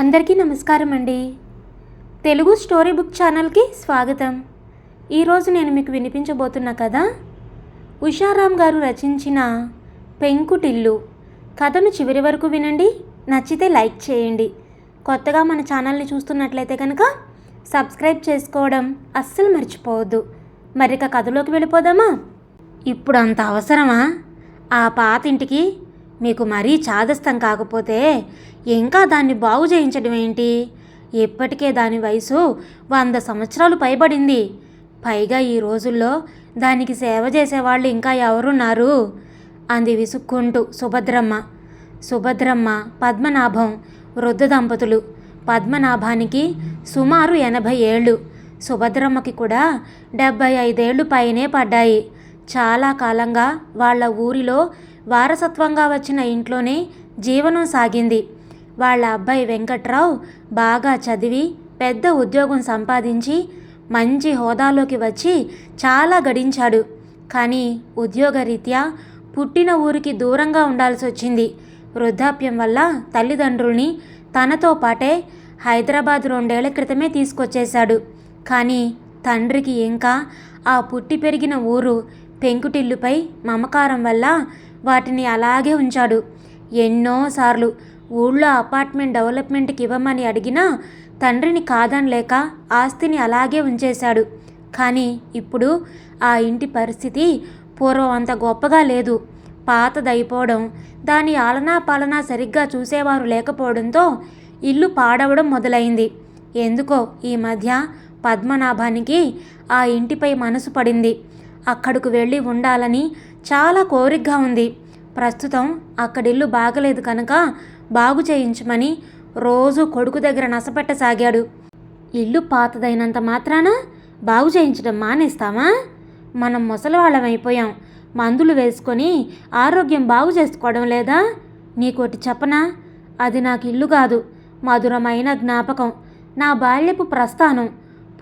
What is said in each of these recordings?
అందరికీ నమస్కారం అండి. తెలుగు స్టోరీ బుక్ ఛానల్కి స్వాగతం. ఈరోజు నేను మీకు వినిపించబోతున్న కథ ఉషారాం గారు రచించిన పెంకుటిల్లు. కథను చివరి వరకు వినండి నచ్చితే లైక్ చేయండి. కొత్తగా మన ఛానల్ని చూస్తున్నట్లయితే కనుక సబ్స్క్రైబ్ చేసుకోవడం అస్సలు మర్చిపోవద్దు. మరిక కథలోకి వెళ్ళిపోదామా? ఇప్పుడు అంత అవసరమా? ఆ పాత ఇంటికి మీకు మరీ చాదస్తం కాకపోతే ఇంకా దాన్ని బాగు చేయించడం ఏంటి? ఇప్పటికే దాని వయసు వంద సంవత్సరాలు పైబడింది. పైగా ఈ రోజుల్లో దానికి సేవ చేసేవాళ్ళు ఇంకా ఎవరున్నారు? అంది విసుక్కుంటూ సుభద్రమ్మ. సుభద్రమ్మ పద్మనాభం వృద్ధ దంపతులు. పద్మనాభానికి సుమారు ఎనభై ఏళ్ళు. సుభద్రమ్మకి కూడా డెబ్భై ఐదేళ్ళు పైనే పడ్డాయి. చాలా కాలంగా వాళ్ళ ఊరిలో వారసత్వంగా వచ్చిన ఇంట్లోనే జీవనం సాగింది. వాళ్ళ అబ్బాయి వెంకట్రావు బాగా చదివి పెద్ద ఉద్యోగం సంపాదించి మంచి హోదాలోకి వచ్చి చాలా గడించాడు. కానీ ఉద్యోగరీత్యా పుట్టిన ఊరికి దూరంగా ఉండాల్సి వచ్చింది. వృద్ధాప్యం వల్ల తల్లిదండ్రుల్ని తనతో పాటే హైదరాబాద్ రెండేళ్ళ క్రితమే తీసుకొచ్చేశాడు. కానీ తండ్రికి ఇంకా ఆ పుట్టి పెరిగిన ఊరు పెంకుటిల్లుపై మమకారం వల్ల వాటిని అలాగే ఉంచాడు. ఎన్నోసార్లు ఊళ్ళో అపార్ట్మెంట్ డెవలప్మెంట్కి ఇవ్వమని అడిగినా తండ్రిని కాదనలేక ఆస్తిని అలాగే ఉంచేశాడు. కానీ ఇప్పుడు ఆ ఇంటి పరిస్థితి పూర్వం అంత గొప్పగా లేదు. పాతదైపోవడం దాని ఆలనా పాలనా సరిగ్గా చూసేవారు లేకపోవడంతో ఇల్లు పాడవడం మొదలైంది. ఎందుకో ఈ మధ్య పద్మనాభానికి ఆ ఇంటిపై మనసు పడింది. అక్కడకు వెళ్ళి ఉండాలని చాలా కోరికగా ఉంది. ప్రస్తుతం అక్కడిల్లు బాగలేదు కనుక బాగు చేయించమని రోజు కొడుకు దగ్గర నసపెట్టసాగాడు. ఇల్లు పాతదైనంత మాత్రాన బాగు చేయించడం మానేస్తామా? మనం ముసలివాళ్ళమైపోయాం. మందులు వేసుకొని ఆరోగ్యం బాగు చేసుకోవడం లేదా? నీకోటి చెప్పనా? అది నాకు ఇల్లు కాదు. మధురమైన జ్ఞాపకం. నా బాల్యపు ప్రస్థానం.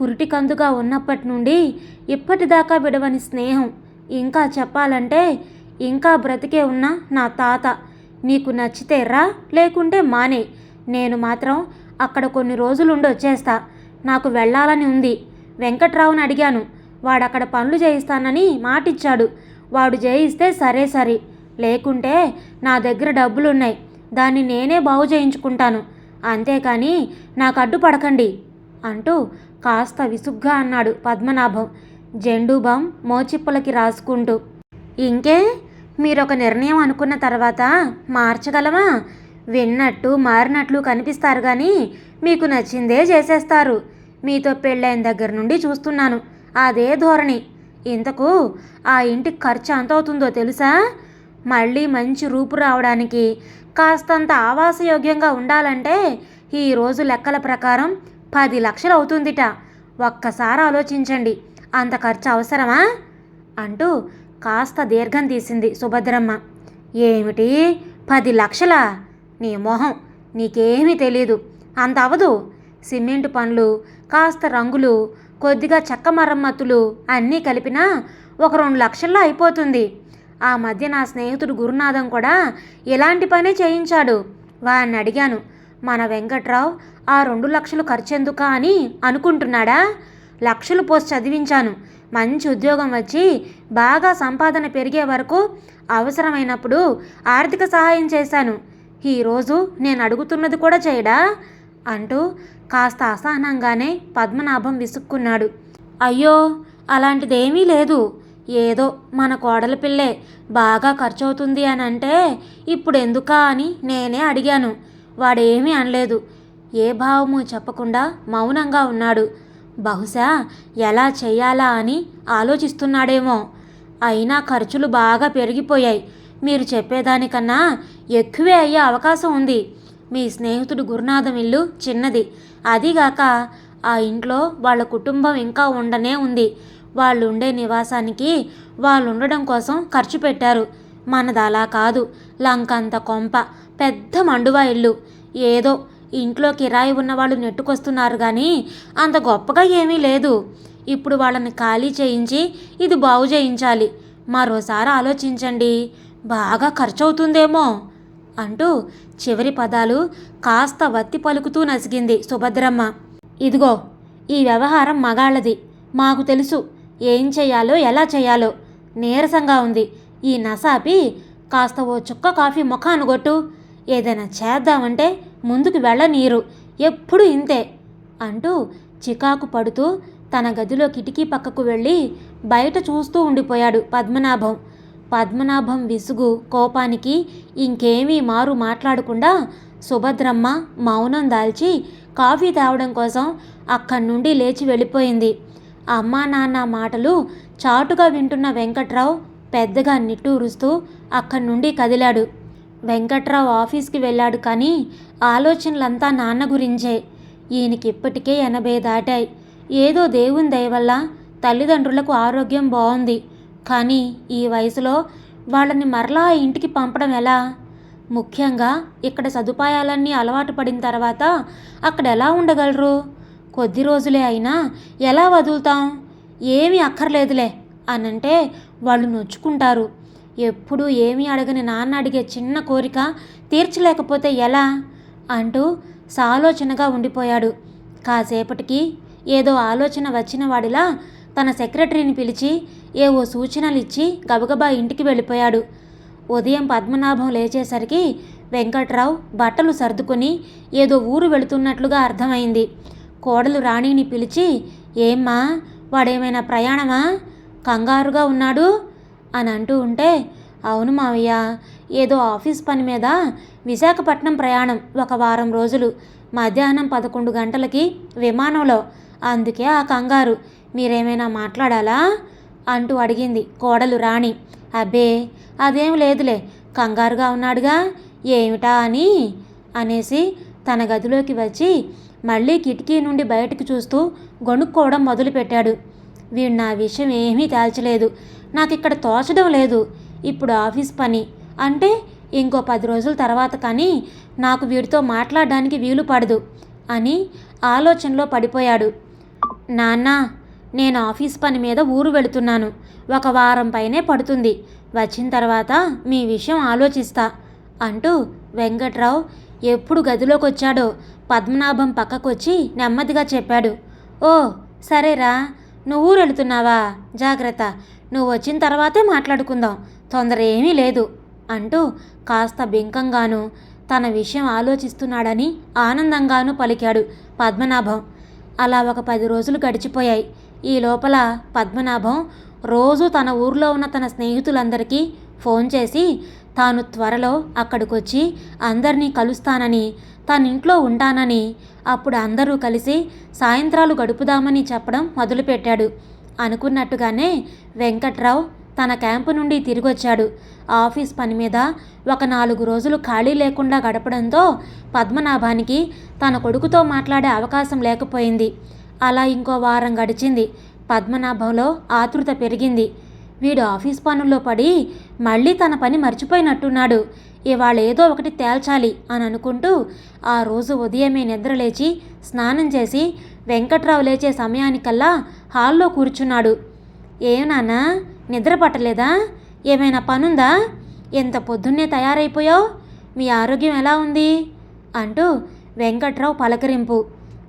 పురిటికందుగా ఉన్నప్పటి నుండి ఇప్పటిదాకా విడవని స్నేహం. ఇంకా చెప్పాలంటే ఇంకా బ్రతికే ఉన్న నా తాత. నీకు నచ్చితే రా లేకుంటే మానే. నేను మాత్రం అక్కడ కొన్ని రోజులుండి వచ్చేస్తా. నాకు వెళ్ళాలని ఉంది. వెంకట్రావుని అడిగాను. వాడక్కడ పనులు చేయిస్తానని మాటిచ్చాడు. వాడు చేయిస్తే సరే సరే. లేకుంటే నా దగ్గర డబ్బులున్నాయి. దాన్ని నేనే బాగు చేయించుకుంటాను. అంతేకాని నాకు అడ్డుపడకండి అంటూ కాస్త విసుగ్గా అన్నాడు పద్మనాభం. జెండూబాం మోచిప్పలకి రాసుకుంటూ. ఇంకే మీరొక నిర్ణయం అనుకున్న తర్వాత మార్చగలమా విన్నట్టు మారినట్లు కనిపిస్తారు కానీ మీకు నచ్చిందే చేసేస్తారు. మీతో పెళ్ళైన దగ్గర నుండి చూస్తున్నాను. అదే ధోరణి. ఇంతకు ఆ ఇంటికి ఖర్చు ఎంత అవుతుందో తెలుసా? మళ్ళీ మంచి రూపు రావడానికి కాస్తంత ఆవాసయోగ్యంగా ఉండాలంటే ఈరోజు లెక్కల ప్రకారం పది లక్షలు అవుతుందిట ఒక్కసారి ఆలోచించండి. అంత ఖర్చు అవసరమా? అంటూ కాస్త దీర్ఘం తీసింది సుభద్రమ్మ. ఏమిటి? పది లక్షలా? నీ మొహం నీకేమీ తెలీదు. అంత అవదు. సిమెంట్ పనులు కాస్త రంగులు కొద్దిగా చెక్క మరమ్మతులు అన్నీ కలిపినా ఒక రెండు లక్షల్లో అయిపోతుంది. ఆ మధ్య నా స్నేహితుడు గురునాథం కూడా ఇలాంటి పనే చేయించాడు. వాడిని అడిగాను మన వెంకట్రావు ఆ రెండు లక్షలు ఖర్చెందుకా? అని అనుకుంటున్నాడా? లక్షలు పోసి చదివించాను. మంచి ఉద్యోగం వచ్చి బాగా సంపాదన పెరిగే వరకు అవసరమైనప్పుడు ఆర్థిక సహాయం చేశాను. ఈరోజు నేను అడుగుతున్నది కూడా చేయడా? అంటూ కాస్త అసహనంగానే పద్మనాభం విసుక్కున్నాడు. అయ్యో అలాంటిదేమీ లేదు. ఏదో మన కోడల పిల్లే బాగా ఖర్చు అవుతుంది అని అంటే ఇప్పుడు ఎందుకా అని నేనే అడిగాను. వాడేమీ అనలేదు. ఏ భావము చెప్పకుండా మౌనంగా ఉన్నాడు. బహుశా ఎలా చేయాలా అని ఆలోచిస్తున్నాడేమో. అయినా ఖర్చులు బాగా పెరిగిపోయాయి. మీరు చెప్పేదానికన్నా ఎక్కువే అయ్యే అవకాశం ఉంది. మీ స్నేహితుడు గురునాథం ఇల్లు చిన్నది. అదిగాక ఆ ఇంట్లో వాళ్ళ కుటుంబం ఇంకా ఉండనే ఉంది. వాళ్ళు ఉండే నివాసానికి వాళ్ళు ఉండడం కోసం ఖర్చు పెట్టారు. మనది అలా కాదు లంకంత కొంప పెద్ద మండువా ఇల్లు. ఏదో ఇంట్లో కిరాయి ఉన్న వాళ్ళు నెట్టుకొస్తున్నారు కానీ అంత గొప్పగా ఏమీ లేదు. ఇప్పుడు వాళ్ళని ఖాళీ చేయించి ఇది బాగు చేయించాలి. మరోసారి ఆలోచించండి. బాగా ఖర్చు అవుతుందేమో అంటూ చివరి పదాలు కాస్త వత్తి పలుకుతూ నసిగింది సుభద్రమ్మ. ఇదిగో ఈ వ్యవహారం మగాళ్ళది. మాకు తెలుసు ఏం చేయాలో ఎలా చేయాలో. నీరసంగా ఉంది. ఈ నసాపి కాస్త ఓ చుక్క కాఫీ ముఖాను కొట్టు. ఏదైనా చేద్దామంటే ముందుకు వెళ్ళనీరు. ఎప్పుడు ఇంతే అంటూ చికాకు పడుతూ తన గదిలో కిటికీ పక్కకు వెళ్ళి బయట చూస్తూ ఉండిపోయాడు పద్మనాభం. పద్మనాభం విసుగు కోపానికి ఇంకేమీ మారు మాట్లాడకుండా సుభద్రమ్మ మౌనం దాల్చి కాఫీ తాగడం కోసం అక్కడి నుండి లేచి వెళ్ళిపోయింది. అమ్మా నాన్న మాటలు చాటుగా వింటున్న వెంకట్రావు పెద్దగా నిట్టూరుస్తూ అక్కడి నుండి కదిలాడు. వెంకట్రావు ఆఫీస్కి వెళ్ళాడు కానీ ఆలోచనలంతా నాన్న గురించే. ఈయనకి ఇప్పటికే ఎనభై దాటాయి. ఏదో దేవుని దయవల్ల తల్లిదండ్రులకు ఆరోగ్యం బాగుంది కానీ ఈ వయసులో వాళ్ళని మరలా ఇంటికి పంపడం ఎలా? ముఖ్యంగా ఇక్కడ సదుపాయాలన్నీ అలవాటు పడిన తర్వాత అక్కడ ఎలా ఉండగలరు? కొద్ది రోజులే అయినా ఎలా వదులుతాం? ఏమీ అక్కర్లేదులే అనంటే వాళ్ళు నొచ్చుకుంటారు. ఎప్పుడూ ఏమీ అడగని నాన్న అడిగే చిన్న కోరిక తీర్చలేకపోతే ఎలా? అంటూ సాలోచనగా ఉండిపోయాడు. కాసేపటికి ఏదో ఆలోచన వచ్చిన వాడిలా తన సెక్రటరీని పిలిచి ఏవో సూచనలు ఇచ్చి గబగబా ఇంటికి వెళ్ళిపోయాడు. ఉదయం పద్మనాభం లేచేసరికి వెంకట్రావు బట్టలు సర్దుకొని ఏదో ఊరు వెళుతున్నట్లుగా అర్థమైంది. కోడలు రాణిని పిలిచి ఏమ్మా వాడేమైనా ప్రయాణమా? కంగారుగా ఉన్నాడు? అని అంటూ ఉంటే అవును మావయ్య ఏదో ఆఫీస్ పని మీద విశాఖపట్నం ప్రయాణం ఒక వారం రోజులు. మధ్యాహ్నం పదకొండు గంటలకి విమానంలో. అందుకే ఆ కంగారు. మీరేమైనా మాట్లాడాలా? అంటూ అడిగింది కోడలు రాణి. అబ్బే అదేం లేదులే. కంగారుగా ఉన్నాడుగా. ఏమిటా అని? అనేసి తన గదిలోకి వచ్చి మళ్ళీ కిటికీ నుండి బయటకు చూస్తూ గొనుక్కోవడం మొదలుపెట్టాడు. వీడు నా విషయం ఏమీ తేల్చలేదు. నాకు ఇక్కడ తోచడం లేదు. ఇప్పుడు ఆఫీస్ పని. అంటే ఇంకో పది రోజుల తర్వాత కానీ నాకు వీడితో మాట్లాడడానికి వీలు పడదు అని ఆలోచనలో పడిపోయాడు. నాన్న నేను ఆఫీస్ పని మీద ఊరు వెళుతున్నాను. ఒక వారం పైనే పడుతుంది. వచ్చిన తర్వాత మీ విషయం ఆలోచిస్తా అంటూ వెంకట్రావు ఎప్పుడు గదిలోకి వచ్చాడో పద్మనాభం పక్కకొచ్చి నెమ్మదిగా చెప్పాడు. ఓ సరేరా నువ్వు ఊరు వెళుతున్నావా జాగ్రత్త. నువ్వు వచ్చిన తర్వాతే మాట్లాడుకుందాం. తొందర ఏమీ లేదు అంటూ కాస్త బింకంగాను తన విషయం ఆలోచిస్తున్నాడని ఆనందంగాను పలికాడు పద్మనాభం. అలా ఒక పది రోజులు గడిచిపోయాయి. ఈ లోపల పద్మనాభం రోజు తన ఊర్లో ఉన్న తన స్నేహితులందరికీ ఫోన్ చేసి తాను త్వరలో అక్కడికొచ్చి అందరినీ కలుస్తానని తన ఇంట్లో ఉంటానని అప్పుడు అందరూ కలిసి సాయంత్రాలు గడుపుదామని చెప్పడం మొదలుపెట్టాడు. అనుకున్నట్టుగానే వెంకట్రావు తన క్యాంపు నుండి తిరిగొచ్చాడు. ఆఫీస్ పని మీద ఒక నాలుగు రోజులు ఖాళీ లేకుండా గడపడంతో పద్మనాభానికి తన కొడుకుతో మాట్లాడే అవకాశం లేకపోయింది. అలా ఇంకో వారం గడిచింది. పద్మనాభంలో ఆతృత పెరిగింది. వీడు ఆఫీస్ పనుల్లో పడి మళ్ళీ తన పని మర్చిపోయినట్టున్నాడు. ఇవాళ ఏదో ఒకటి తేల్చాలి అని అనుకుంటూ ఆ రోజు ఉదయమే నిద్రలేచి స్నానం చేసి వెంకట్రావు లేచే సమయానికల్లా హాల్లో కూర్చున్నాడు. ఏం నాన్నా నిద్ర పట్టలేదా? ఏమైనా పనుందా? ఎంత పొద్దున్నే తయారైపోయావు? మీ ఆరోగ్యం ఎలా ఉంది? అంటూ వెంకట్రావు పలకరింపు.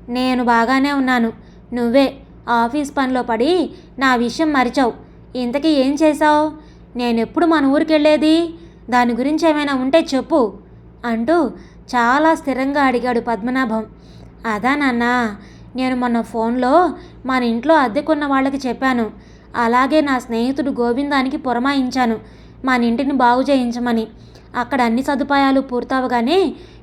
నేను బాగానే ఉన్నాను. నువ్వే ఆఫీస్ పనిలో పడి నా విషయం మరిచావు. ఇంతకీ ఏం చేశావు? నేనెప్పుడు మన ఊరికెళ్ళేది? దాని గురించి ఏమైనా ఉంటే చెప్పు అంటూ చాలా స్థిరంగా అడిగాడు పద్మనాభం. అదా నాన్నా నేను మొన్న ఫోన్లో మన ఇంట్లో అద్దెకున్న వాళ్ళకి చెప్పాను. అలాగే నా స్నేహితుడు గోవిందానికి పురమాయించాను. మన ఇంటిని బాగు చేయించమని. అక్కడ అన్ని సదుపాయాలు పూర్తవగానే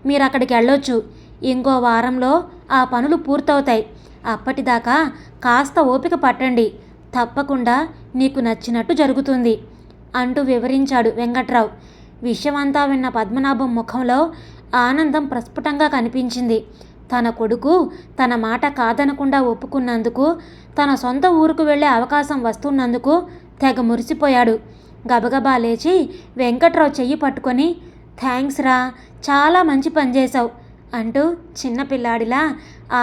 మీరు అక్కడికి వెళ్ళొచ్చు. ఇంకో వారంలో ఆ పనులు పూర్తవుతాయి. అప్పటిదాకా కాస్త ఓపిక పట్టండి. తప్పకుండా నీకు నచ్చినట్టు జరుగుతుంది అంటూ వివరించాడు వెంకట్రావు. విషయమంతా విన్న పద్మనాభం ముఖంలో ఆనందం ప్రస్ఫుటంగా కనిపించింది. తన కొడుకు తన మాట కాదనకుండా ఒప్పుకున్నందుకు తన సొంత ఊరుకు వెళ్ళే అవకాశం వస్తున్నందుకు తెగ మురిసిపోయాడు. గబగబా లేచి వెంకట్రావు చెయ్యి పట్టుకొని థ్యాంక్స్ రా చాలా మంచి పని చేశావు అంటూ చిన్నపిల్లాడిలా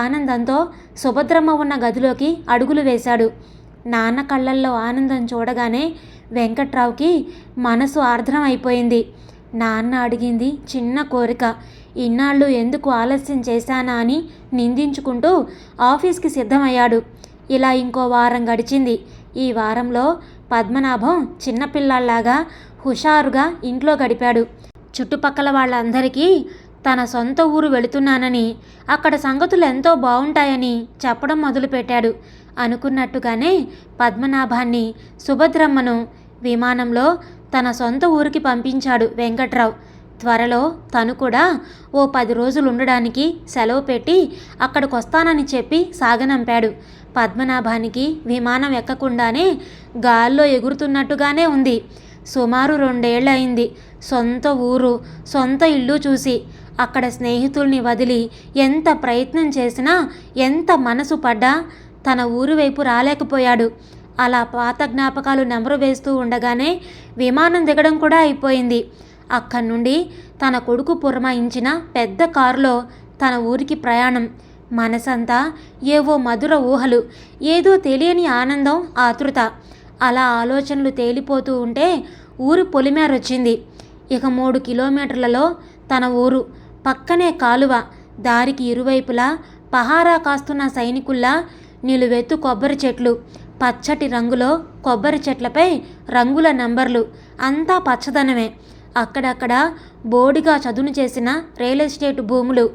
ఆనందంతో సుభద్రమ్మ ఉన్న గదిలోకి అడుగులు వేశాడు. నాన్న కళ్ళల్లో ఆనందం చూడగానే వెంకట్రావుకి మనసు ఆర్ద్రం అయిపోయింది నాన్న అడిగింది చిన్న కోరిక. ఇన్నాళ్ళు ఎందుకు ఆలస్యం చేశానా అని నిందించుకుంటూ ఆఫీస్కి సిద్ధమయ్యాడు. ఇలా ఇంకో వారం గడిచింది. ఈ వారంలో పద్మనాభం చిన్నపిల్లాళ్ళాగా హుషారుగా ఇంట్లో గడిపాడు. చుట్టుపక్కల వాళ్ళందరికీ తన సొంత ఊరు వెళుతున్నానని అక్కడ సంగతులు ఎంతో బాగుంటాయని చెప్పడం మొదలుపెట్టాడు. అనుకున్నట్టుగానే పద్మనాభాన్ని సుభద్రమ్మను విమానంలో తన సొంత ఊరికి పంపించాడు వెంకట్రావు. త్వరలో తను కూడా ఓ పది రోజులు ఉండడానికి సెలవు పెట్టి అక్కడికి వస్తానని చెప్పి సాగనంపాడు. పద్మనాభానికి విమానం ఎక్కకుండానే గాల్లో ఎగురుతున్నట్టుగానే ఉంది. సుమారు రెండేళ్ళయింది. సొంత ఊరు సొంత ఇల్లు చూసి అక్కడ స్నేహితుల్ని వదిలి ఎంత ప్రయత్నం చేసినా ఎంత మనసు పడ్డా తన ఊరు వైపు రాలేకపోయాడు. అలా పాత జ్ఞాపకాలు నెమరు వేస్తూ ఉండగానే విమానం దిగడం కూడా అయిపోయింది. అక్కడి నుండి తన కొడుకు పురమాయించిన పెద్ద కారులో తన ఊరికి ప్రయాణం. మనసంతా ఏవో మధుర ఊహలు ఏదో తెలియని ఆనందం ఆతృత. అలా ఆలోచనలు తేలిపోతూ ఉంటే ఊరు పొలిమేరొచ్చింది. ఇక మూడు కిలోమీటర్లలో తన ఊరు. పక్కనే కాలువ దారికి ఇరువైపులా పహారా కాస్తున్న సైనికుల్లా నిలువెత్తు కొబ్బరి చెట్లు. పచ్చటి రంగులో కొబ్బరి చెట్లపై రంగుల నంబర్లు. అంతా పచ్చదనమే. అక్కడక్కడ బోడిగా చదును చేసిన రియల్ ఎస్టేట్ భూములు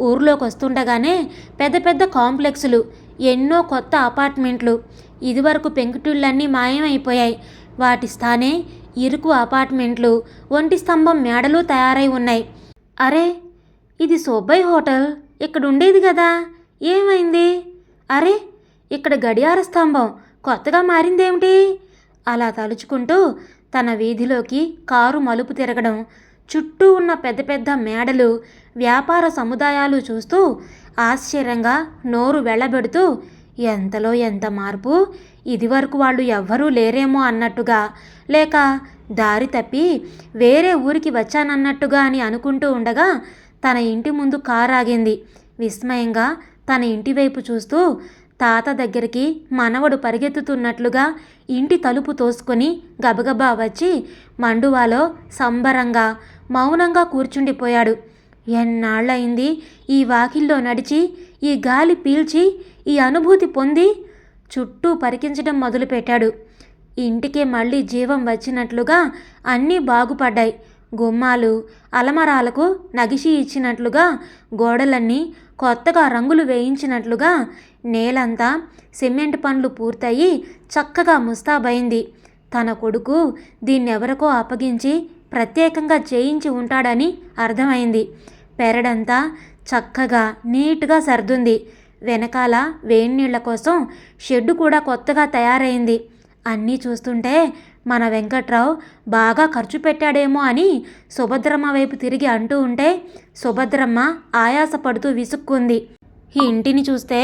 ఊర్లోకి వస్తుండగానే పెద్ద పెద్ద కాంప్లెక్సులు ఎన్నో కొత్త అపార్ట్మెంట్లు. ఇదివరకు పెంకుటిళ్ళన్నీ మాయమైపోయాయి. వాటి స్థానే ఇరుకు అపార్ట్మెంట్లు ఒంటి స్తంభం మేడలు తయారై ఉన్నాయి. అరే ఇది సోబ్బయ్ హోటల్. ఇక్కడ ఉండేది కదా ఏమైంది? అరే ఇక్కడ గడియార స్తంభం. కొత్తగా మారిందేమిటి? అలా తలుచుకుంటూ తన వీధిలోకి కారు మలుపు తిరగడం చుట్టూ ఉన్న పెద్ద పెద్ద మేడలు వ్యాపార సముదాయాలు చూస్తూ ఆశ్చర్యంగా నోరు వెళ్ళబెడుతూ ఎంతలో ఎంత మార్పు? ఇదివరకు వాళ్ళు ఎవ్వరూ లేరేమో అన్నట్టుగా. లేక దారి తప్పి వేరే ఊరికి వచ్చానన్నట్టుగా అని అనుకుంటూ ఉండగా తన ఇంటి ముందు కారు ఆగింది. విస్మయంగా తన ఇంటి వైపు చూస్తూ తాత దగ్గరికి మనవడు పరిగెత్తుతున్నట్లుగా ఇంటి తలుపు తోసుకొని గబగబా వచ్చి మండువాలో సంబరంగా మౌనంగా కూర్చుండిపోయాడు. ఎన్నాళ్ళయింది ఈ వాకిల్లో నడిచి ఈ గాలి పీల్చి ఈ అనుభూతి పొంది? చుట్టూ పరికించడం మొదలుపెట్టాడు. ఇంటికి మళ్ళీ జీవం వచ్చినట్లుగా అన్నీ బాగుపడ్డాయి. గుమ్మాలు అలమరాలకు నగిషి ఇచ్చినట్లుగా గోడలన్నీ కొత్తగా రంగులు వేయించినట్లుగా నేలంతా సిమెంట్ పనులు పూర్తయి చక్కగా ముస్తాబైంది. తన కొడుకు దీన్నెవరికో అప్పగించి ప్రత్యేకంగా చేయించి ఉంటాడని అర్థమైంది. పెరడంతా చక్కగా నీట్గా సర్దుంది. వెనకాల వేడినీళ్ళ కోసం షెడ్డు కూడా కొత్తగా తయారైంది. అన్నీ చూస్తుంటే మన వెంకట్రావు బాగా ఖర్చు పెట్టాడేమో అని సుభద్రమ్మ వైపు తిరిగి అంటూ ఉంటే సుభద్రమ్మ ఆయాసపడుతూ విసుక్కుంది. ఈ ఇంటిని చూస్తే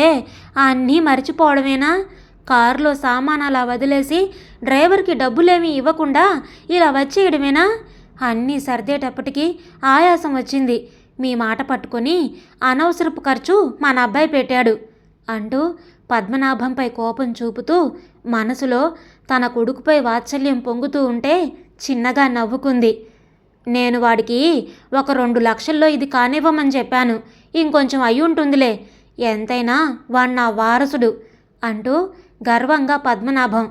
అన్నీ మర్చిపోవడమేనా? కారులో సామాన్ అలా వదిలేసి డ్రైవర్కి డబ్బులేమీ ఇవ్వకుండా ఇలా వచ్చేయడమేనా? అన్నీ సర్దేటప్పటికీ ఆయాసం వచ్చింది. మీ మాట పట్టుకొని అనవసరపు ఖర్చు మన అబ్బాయి పెట్టాడు అంటూ పద్మనాభంపై కోపం చూపుతూ మనసులో తన కొడుకుపై వాత్సల్యం పొంగుతూ ఉంటే చిన్నగా నవ్వుకుంది. నేను వాడికి ఒక రెండు లక్షల్లో ఇది కానివ్వమని చెప్పాను. ఇంకొంచెం అయి ఉంటుందిలే ఎంతైనా వాడు నా వారసుడు అంటూ గర్వంగా పద్మనాభం.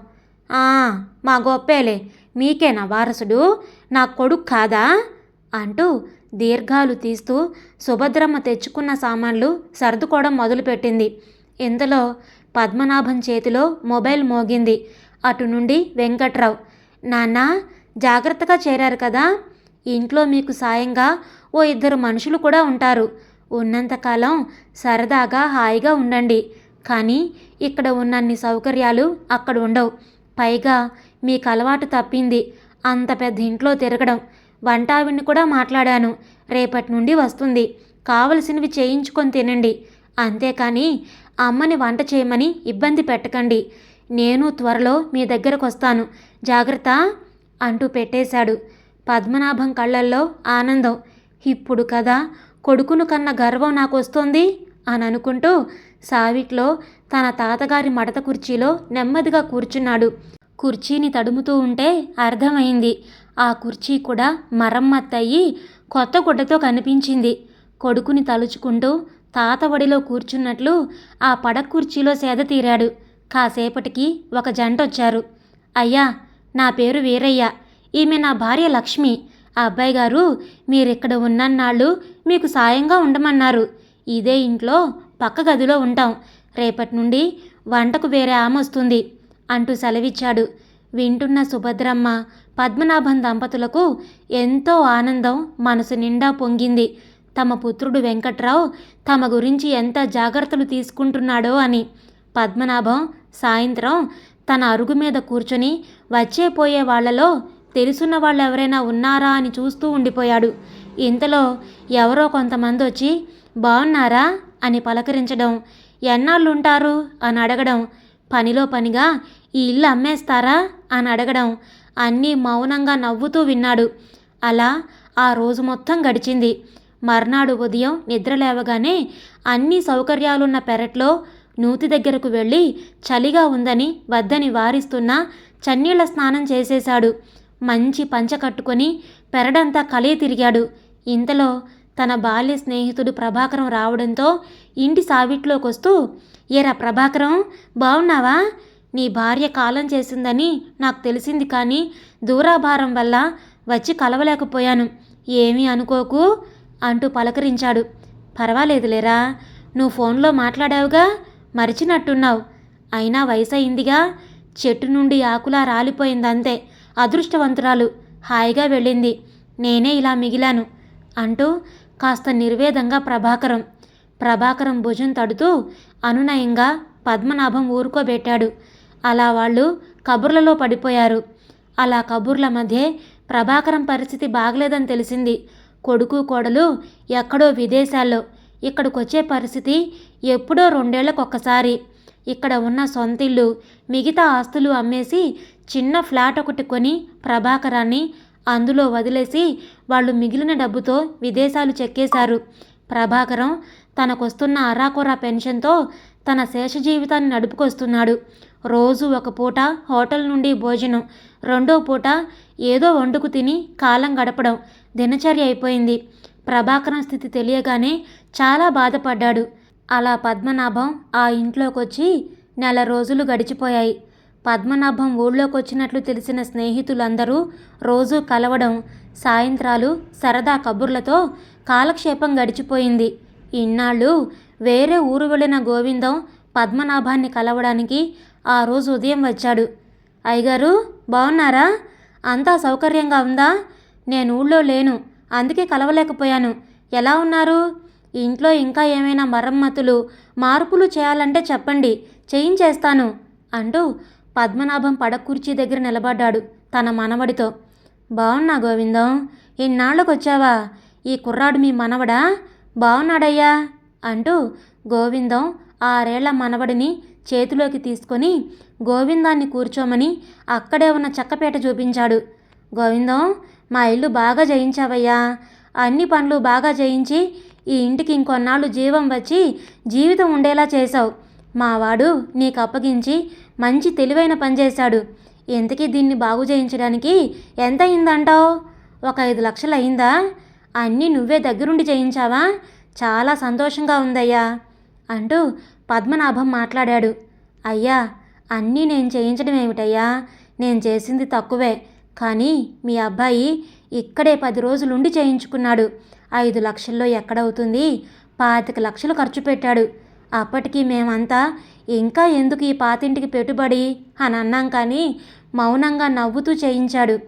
మా గొప్పేలే. మీకేనా వారసుడు? నా కొడుకు కాదా? అంటూ దీర్ఘాలు తీస్తూ సుభద్రమ్మ తెచ్చుకున్న సామాన్లు సర్దుకోవడం మొదలుపెట్టింది. ఇంతలో పద్మనాభం చేతిలో మొబైల్ మోగింది. అటు నుండి వెంకట్రావు నాన్న జాగ్రత్తగా చేరారు కదా. ఇంట్లో మీకు సాయంగా ఓ ఇద్దరు మనుషులు కూడా ఉంటారు. ఉన్నంతకాలం సరదాగా హాయిగా ఉండండి. కానీ ఇక్కడ ఉన్నన్ని సౌకర్యాలు అక్కడ ఉండవు. పైగా మీకు అలవాటు తప్పింది. అంత పెద్ద ఇంట్లో తిరగడం. వంటావిని కూడా మాట్లాడాను. రేపటి నుండి వస్తుంది. కావలసినవి చేయించుకొని తినండి. అంతేకాని అమ్మని వంట చేయమని ఇబ్బంది పెట్టకండి. నేను త్వరలో మీ దగ్గరకు వస్తాను. జాగ్రత్త అంటూ పెట్టేశాడు. పద్మనాభం కళ్ళల్లో ఆనందం. ఇప్పుడు కదా కొడుకును కన్న గర్వం నాకు వస్తోంది అని అనుకుంటూ సావిట్లో తన తాతగారి మడత కుర్చీలో నెమ్మదిగా కూర్చున్నాడు. కుర్చీని తడుముతూ ఉంటే అర్థమైంది. ఆ కుర్చీ కూడా మరమ్మత్తయ్యి కొత్త గుడ్డతో కనిపించింది. కొడుకుని తలుచుకుంటూ తాత ఒడిలో కూర్చున్నట్లు ఆ పడక కుర్చీలో సేద తీరాడు. కాసేపటికి ఒక జంట వచ్చారు అయ్యా నా పేరు వీరయ్య. ఈమె నా భార్య లక్ష్మి. ఆ అబ్బాయి గారు మీరిక్కడ ఉన్నన్నాళ్ళు మీకు సాయంగా ఉండమన్నారు. ఇదే ఇంట్లో పక్క గదిలో ఉంటాం. రేపటి నుండి వంటకు వేరే ఆమె వస్తుంది అంటూ సెలవిచ్చాడు. వింటున్న సుభద్రమ్మ పద్మనాభం దంపతులకు ఎంతో ఆనందం మనసు నిండా పొంగింది. తమ పుత్రుడు వెంకట్రావు తమ గురించి ఎంత జాగ్రత్తలు తీసుకుంటున్నాడో అని. పద్మనాభం సాయంత్రం తన అరుగు మీద కూర్చొని వచ్చే పోయే వాళ్ళలో తెలుసున్న వాళ్ళు ఎవరైనా ఉన్నారా అని చూస్తూ ఉండిపోయాడు. ఇంతలో ఎవరో కొంతమంది వచ్చి బాగున్నారా అని పలకరించడం ఎన్నాళ్ళుంటారు? అని అడగడం పనిలో పనిగా ఈ ఇల్లు అమ్మేస్తారా? అని అడగడం అన్నీ మౌనంగా నవ్వుతూ విన్నాడు. అలా ఆ రోజు మొత్తం గడిచింది. మర్నాడు ఉదయం నిద్ర లేవగానే అన్ని సౌకర్యాలున్న పెరట్లో నూతి దగ్గరకు వెళ్ళి చలిగా ఉందని వద్దని వారిస్తున్నా చన్నీళ్ళ స్నానం చేసేశాడు. మంచి పంచ కట్టుకొని పెరడంతా కలే తిరిగాడు. ఇంతలో తన బాల్య స్నేహితుడు ప్రభాకరం రావడంతో ఇంటి సావిట్లోకి వస్తూ ఏరా ప్రభాకరం బాగున్నావా నీ భార్య కాలం చేసిందని నాకు తెలిసింది కానీ దూరాభారం వల్ల వచ్చి కలవలేకపోయాను. ఏమీ అనుకోకు. అంటూ పలకరించాడు. పర్వాలేదులేరా నువ్వు ఫోన్లో మాట్లాడావుగా మరిచినట్టున్నావు. అయినా వయసు అయిందిగా చెట్టు నుండి ఆకులా రాలిపోయిందంతే అదృష్టవంతురాలు. హాయిగా వెళ్ళింది. నేనే ఇలా మిగిలాను అంటూ కాస్త నిర్వేదంగా ప్రభాకరం. ప్రభాకరం భుజం తడుతూ అనునయంగా పద్మనాభం ఊరుకోబెట్టాడు. అలా వాళ్ళు కబుర్లలో పడిపోయారు. అలా కబుర్ల మధ్య ప్రభాకరం పరిస్థితి బాగలేదని తెలిసింది. కొడుకు కోడలు ఎక్కడో విదేశాల్లో ఇక్కడికొచ్చే పరిస్థితి ఎప్పుడో రెండేళ్ళకొక్కసారి. ఇక్కడ ఉన్న సొంతిల్లు మిగతా ఆస్తులు అమ్మేసి చిన్న ఫ్లాట్ ఒకటి కొని ప్రభాకరాన్ని అందులో వదిలేసి వాళ్ళు మిగిలిన డబ్బుతో విదేశాలు చెక్కేశారు. ప్రభాకరం తనకొస్తున్న అరాకొరా పెన్షన్తో తన శేష జీవితాన్ని నడుపుకొస్తున్నాడు. రోజు ఒక పూట హోటల్ నుండి భోజనం రెండో పూట ఏదో వండుకు తిని కాలం గడపడం దినచర్య అయిపోయింది. ప్రభాకరం స్థితి తెలియగానే చాలా బాధపడ్డాడు. అలా పద్మనాభం ఆ ఇంట్లోకొచ్చి నెల రోజులు గడిచిపోయాయి. పద్మనాభం ఊళ్ళోకి వచ్చినట్లు తెలిసిన స్నేహితులందరూ రోజూ కలవడం సాయంత్రాలు సరదా కబుర్లతో కాలక్షేపం గడిచిపోయింది. ఇన్నాళ్ళు వేరే ఊరు వెళ్ళిన గోవిందం పద్మనాభాన్ని కలవడానికి ఆ రోజు ఉదయం వచ్చాడు. అయ్యగారు బాగున్నారా అంతా సౌకర్యంగా ఉందా? నేను ఊళ్ళో లేను. అందుకే కలవలేకపోయాను. ఎలా ఉన్నారు? ఇంట్లో ఇంకా ఏమైనా మరమ్మతులు మార్పులు చేయాలంటే చెప్పండి. చేయించేస్తాను అంటూ పద్మనాభం పడకుర్చీ దగ్గర నిలబడ్డాడు తన మనవడితో. బాగున్నా గోవిందం ఇన్నాళ్ళకు వచ్చావా ఈ కుర్రాడు మీ మనవడా? బాగున్నాడయ్యా అంటూ గోవిందం ఆరేళ్ళ మనవడిని చేతిలోకి తీసుకొని గోవిందాన్ని కూర్చోమని అక్కడే ఉన్న చెక్కపేట చూపించాడు. గోవిందం మా ఇల్లు బాగా జయించావయ్యా. అన్ని పనులు బాగా చేయించి ఈ ఇంటికి ఇంకొన్నాళ్ళు జీవం వచ్చి జీవితం ఉండేలా చేశావు. మావాడు నీకు అప్పగించి మంచి తెలివైన పని చేశాడు. ఇంతకీ దీన్ని బాగు చేయించడానికి ఎంత అయిందంటావు? ఒక ఐదు లక్షలు అయిందా? అన్నీ నువ్వే దగ్గరుండి చేయించావా చాలా సంతోషంగా ఉందయ్యా అంటూ పద్మనాభం మాట్లాడాడు. అయ్యా అన్నీ నేను చేయించడం ఏమిటయ్యా నేను చేసింది తక్కువే. కానీ మీ అబ్బాయి ఇక్కడే పది రోజులుండి చేయించుకున్నాడు. ఐదు లక్షల్లో ఎక్కడవుతుంది? పాతిక లక్షలు ఖర్చు పెట్టాడు. అప్పటికి మేమంతా ఇంకా ఎందుకు ఈ పాతింటికి పెట్టుబడి? అని అన్నాం కానీ మౌనంగా నవ్వుతూ చేయించాడు.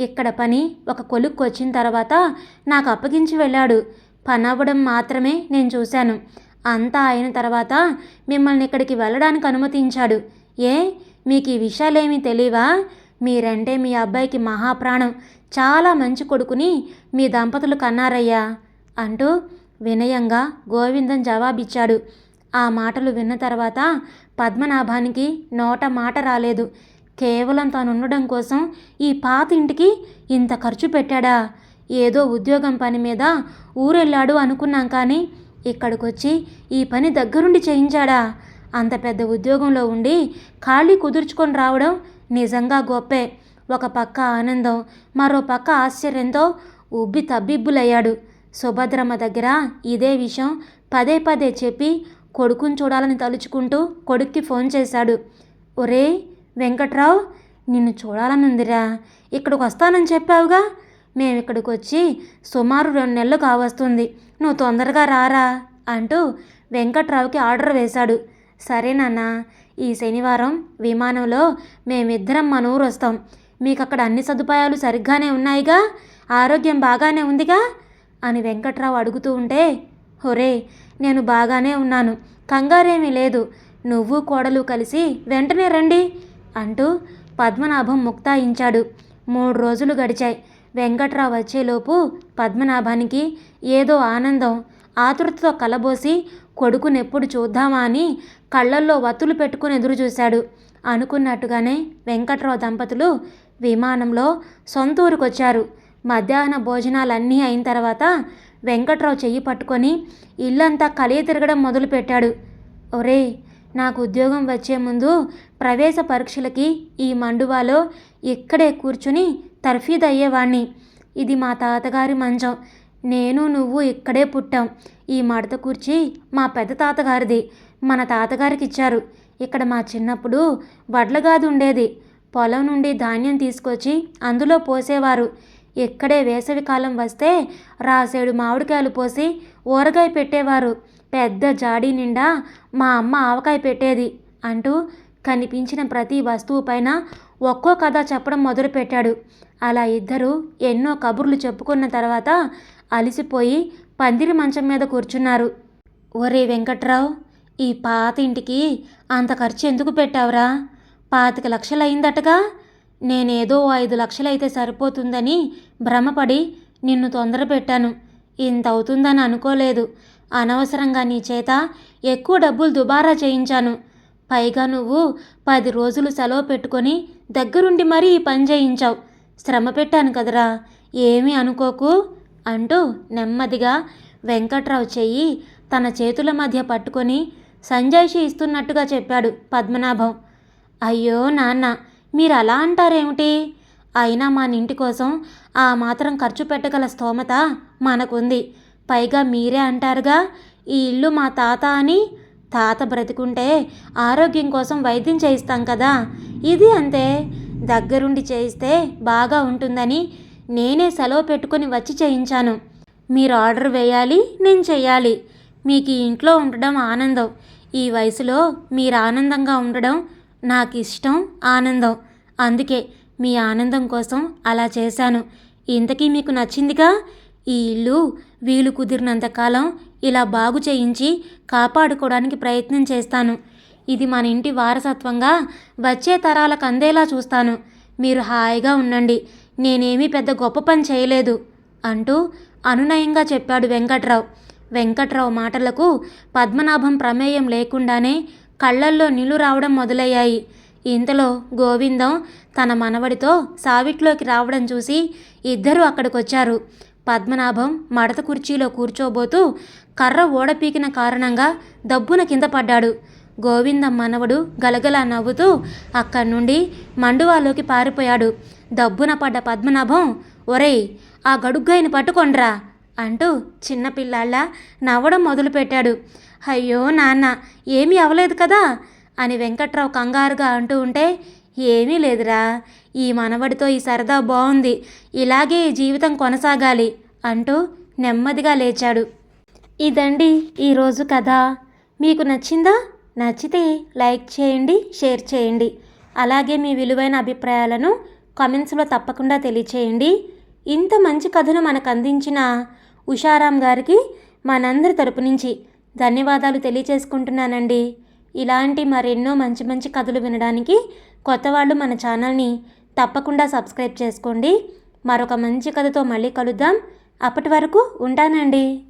ఇక్కడ పని ఒక కొలుక్కు వచ్చిన తర్వాత నాకు అప్పగించి వెళ్ళాడు. పని అవ్వడం మాత్రమే నేను చూశాను. అంతా అయిన తర్వాత మిమ్మల్ని ఇక్కడికి వెళ్ళడానికి అనుమతించాడు. ఏ? మీకు ఈ విషయాలేమీ తెలియవా మీరంటే మీ అబ్బాయికి మహాప్రాణం. చాలా మంచి కొడుకుని మీ దంపతులు కన్నారయ్యా అంటూ వినయంగా గోవిందం జవాబిచ్చాడు. ఆ మాటలు విన్న తర్వాత పద్మనాభానికి నోట మాట రాలేదు. కేవలం తాను ఉండడం కోసం ఈ పాత ఇంటికి ఇంత ఖర్చు పెట్టాడా? ఏదో ఉద్యోగం పని మీద ఊరెళ్ళాడు అనుకున్నాం కానీ ఇక్కడికొచ్చి ఈ పని దగ్గరుండి చేయించాడా? అంత పెద్ద ఉద్యోగంలో ఉండి ఖాళీ కుదుర్చుకొని రావడం నిజంగా గొప్పే. ఒక పక్క ఆనందం మరో పక్క ఆశ్చర్యంతో ఉబ్బి తబ్బిబ్బులయ్యాడు. సుభద్రమ్మ దగ్గర ఇదే విషయం పదే పదే చెప్పి కొడుకుని చూడాలని తలుచుకుంటూ కొడుక్కి ఫోన్ చేశాడు. ఒరే వెంకట్రావు నిన్ను చూడాలనుందిరా. ఇక్కడికి వస్తానని చెప్పావుగా? మేము ఇక్కడికి వచ్చి సుమారు రెండు నెలలు కావస్తుంది. నువ్వు తొందరగా రారా అంటూ వెంకట్రావుకి ఆర్డర్ వేశాడు. సరే నాన్న ఈ శనివారం విమానంలో మేమిద్దరం మన ఊరు వస్తాం మీకు అక్కడ అన్ని సదుపాయాలు సరిగ్గానే ఉన్నాయిగా? ఆరోగ్యం బాగానే ఉందిగా? అని వెంకట్రావు అడుగుతూ ఉంటే ఒరే నేను బాగానే ఉన్నాను. కంగారేమీ లేదు. నువ్వు కోడలు కలిసి వెంటనే రండి అంటూ పద్మనాభం ముక్తాయించాడు. మూడు రోజులు గడిచాయి. వెంకట్రావు వచ్చేలోపు పద్మనాభానికి ఏదో ఆనందం ఆతురతతో కలబోసి కొడుకునెప్పుడు చూద్దామా అని కళ్ళల్లో వత్తులు పెట్టుకుని ఎదురు చూశాడు. అనుకున్నట్టుగానే వెంకట్రావు దంపతులు విమానంలో సొంత ఊరికొచ్చారు మధ్యాహ్న భోజనాలన్నీ అయిన తర్వాత వెంకట్రావు చెయ్యి పట్టుకొని ఇల్లంతా కలియ తిరగడం మొదలుపెట్టాడు. ఒరే నాకు ఉద్యోగం వచ్చే ముందు ప్రవేశ పరీక్షలకి ఈ మండువాలో ఇక్కడే కూర్చుని తర్ఫీదు అయ్యేవాణ్ణి ఇది మా తాతగారి మంచం. నేను నువ్వు ఇక్కడే పుట్టాం. ఈ మడత కూర్చి మా పెద్ద తాతగారిది. మన తాతగారికి ఇచ్చారు ఇక్కడ మా చిన్నప్పుడు వడ్లగాది ఉండేది పొలం నుండి ధాన్యం తీసుకొచ్చి అందులో పోసేవారు. ఇక్కడే వేసవి కాలం వస్తే రాసేడు మామిడికాయలు పోసి ఊరగాయ పెట్టేవారు. పెద్ద జాడీ నిండా మా అమ్మ ఆవకాయ పెట్టేది అంటూ కనిపించిన ప్రతి వస్తువు పైన ఒక్కో కథ చెప్పడం మొదలుపెట్టాడు. అలా ఇద్దరు ఎన్నో కబుర్లు చెప్పుకున్న తర్వాత అలసిపోయి పందిరి మంచం మీద కూర్చున్నారు. ఒరే వెంకట్రావు ఈ పాత ఇంటికి అంత ఖర్చు ఎందుకు పెట్టావురా? పాతిక లక్షలు అయిందటగా నేనేదో ఐదు లక్షలైతే సరిపోతుందని భ్రమపడి నిన్ను తొందర పెట్టాను. ఇంత అవుతుందని అనుకోలేదు. అనవసరంగా నీ చేత ఎక్కువ డబ్బులు దుబారా చేయించాను. పైగా నువ్వు పది రోజులు సెలవు పెట్టుకొని దగ్గరుండి మరీ ఈ పని చేయించావు. శ్రమ పెట్టాను కదరా. ఏమీ అనుకోకు. అంటూ నెమ్మదిగా వెంకట్రావు చెయ్యి తన చేతుల మధ్య పట్టుకొని సంజయ్షి ఇస్తున్నట్టుగా చెప్పాడు పద్మనాభం. అయ్యో నాన్న మీరు అలా అంటారేమిటి? అయినా మన ఇంటి కోసం ఆ మాత్రం ఖర్చు పెట్టగల స్తోమత మనకుంది. పైగా మీరే అంటారుగా ఈ ఇల్లు మా తాత అని? తాత బ్రతికుంటే ఆరోగ్యం కోసం వైద్యం చేయిస్తాం కదా. ఇది అంతే. దగ్గరుండి చేయిస్తే బాగా ఉంటుందని నేనే సెలవు పెట్టుకొని వచ్చి చేయించాను. మీరు ఆర్డర్ వేయాలి నేను చేయాలి. మీకు ఇంట్లో ఉండడం ఆనందం. ఈ వయసులో మీరు ఆనందంగా ఉండడం నాకు ఇష్టం ఆనందం. అందుకే మీ ఆనందం కోసం అలా చేశాను. ఇంతకీ మీకు నచ్చిందిగా? ఈ ఇల్లు వీలు కుదిరినంతకాలం ఇలా బాగు చేయించి కాపాడుకోవడానికి ప్రయత్నం చేస్తాను. ఇది మన ఇంటి వారసత్వంగా వచ్చే తరాలకు అందేలా చూస్తాను. మీరు హాయిగా ఉండండి. నేనేమీ పెద్ద గొప్ప పని చేయలేదు అంటూ అనునయంగా చెప్పాడు వెంకట్రావు. వెంకట్రావు మాటలకు పద్మనాభం ప్రమేయం లేకుండానే కళ్ళల్లో నీళ్ళు రావడం మొదలయ్యాయి. ఇంతలో గోవిందం తన మనవడితో సావిట్లోకి రావడం చూసి ఇద్దరూ అక్కడికొచ్చారు. పద్మనాభం మడత కుర్చీలో కూర్చోబోతూ కర్ర ఓడపీకిన కారణంగా దబ్బున కింద పడ్డాడు. గోవిందం మనవడు గలగలా నవ్వుతూ అక్కడి నుండి మండువాలోకి పారిపోయాడు. దబ్బున పడ్డ పద్మనాభం ఒరేయ్ ఆ గడుగ్గాయిని పట్టుకొండ్రా అంటూ చిన్నపిల్లాళ్ళ నవ్వడం మొదలుపెట్టాడు. అయ్యో నాన్న ఏమీ అవలేదు కదా అని వెంకట్రావు కంగారుగా అంటూ ఉంటే ఏమీ లేదురా ఈ మనవడితో ఈ సరదా బాగుంది ఇలాగే ఈ జీవితం కొనసాగాలి అంటూ నెమ్మదిగా లేచాడు. ఇదండి ఈరోజు కథ. మీకు నచ్చిందా? నచ్చితే లైక్ చేయండి షేర్ చేయండి. అలాగే మీ విలువైన అభిప్రాయాలను కమెంట్స్లో తప్పకుండా తెలియచేయండి. ఇంత మంచి కథను మనకు అందించిన ఉషారాం గారికి మనందరి తరపు నుంచి ధన్యవాదాలు తెలియచేసుకుంటున్నానండి. ఇలాంటి మరెన్నో మంచి మంచి కథలు వినడానికి కొత్త వాళ్ళు మన ఛానల్ని తప్పకుండా సబ్స్క్రైబ్ చేసుకోండి. మరొక మంచి కథతో మళ్ళీ కలుద్దాం. అప్పటి వరకు ఉంటానండి.